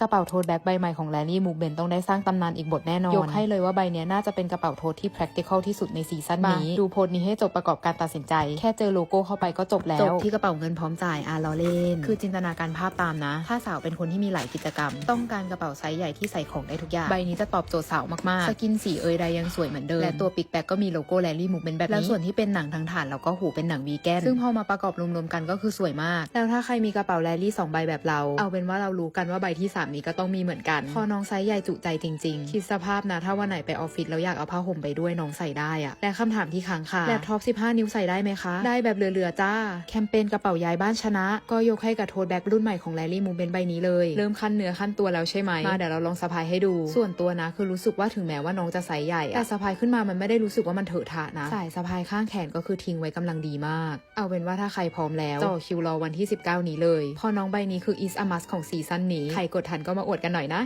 กระเป๋าโทสแบ็คใบใหม่ของแลลี่มูเบนต้องได้สร้างตำนานอีกบทแน่นอน ยกให้เลยว่าใบเนี้ยน่าจะเป็นกระเป๋าโทสที่ practical ที่สุดในซีซั่นนี้ ดูโพสต์นี้ให้จบประกอบการตัดสินใจ แค่เจอโลโก้เข้าไปก็จบแล้ว จบที่กระเป๋าเงินพร้อมจ่ายอะเราเล่นคือจินตนาการภาพตามนะ ถ้าสาวเป็นคนที่มีหลายกิจกรรม ต้องการกระเป๋าไซส์ใหญ่ที่ใส่ของได้ทุกอย่าง ใบนี้จะตอบโจทย์สาวมากๆ สกินสีเอยใดยังสวยเหมือนเดิม และตัวปิกแบ็กก็มีโลโก้แลลี่มูเบนแบบนี้ แล้วส่วนที่เป็นหนังทั้งฐานแล้วก็หูเป็นหนังวีแกนซึ่งพอมาประกอบรวมๆกันก็คือสวยมาก แล้วถ้าใครมีกระเป๋าแลลี่สองใบแบบเรา เอาเป็นว่าเรารู้กันว่าใบที่สามนี้ก็ต้องมีเหมือนกัน พอน้องไซส์ใหญ่จุใจจริงๆ คิดสภาพนะ ถ้าวันไหนไปออฟฟิศแล้วอยากเอาผ้าห่มไปด้วยน้องใส่ได้อะและคำถามที่ค้างคาแล็ปท็อป 15 นิ้วใส่ได้ไหมคะ ได้แบบเหลือๆจ้า แคมเปญกระเป๋าย้ายบ้านชนะ ก็ยกให้กับโทสแบ็กรุ่นใหม่ของแลลี่มูเบนใบนี้เลย เริ่มขั้นเนื้อขั้นตัวแล้วใช่ไหมมาเดี๋ยวเราลองสะพายให้ดู ส่วนตัวนะคือรู้สึกว่าถึงแม้ว่าน้องจะไซส์ใหญ่อะแต่สะพายขึ้นมามันไม่ได้รู้สึกว่ามันเถอะทะนะสายสะพายข้างแขนก็คือทิ้งไว้กำลังดีมาก เอาเป็นว่าถ้าใครพร้อมแล้วจ่อคิวรอวันที่ 19 นี้เลย พอน้องใบนี้คือ is a must ของซีซั่นนี้ใครกดทันก็มาอวดกันหน่อยนะ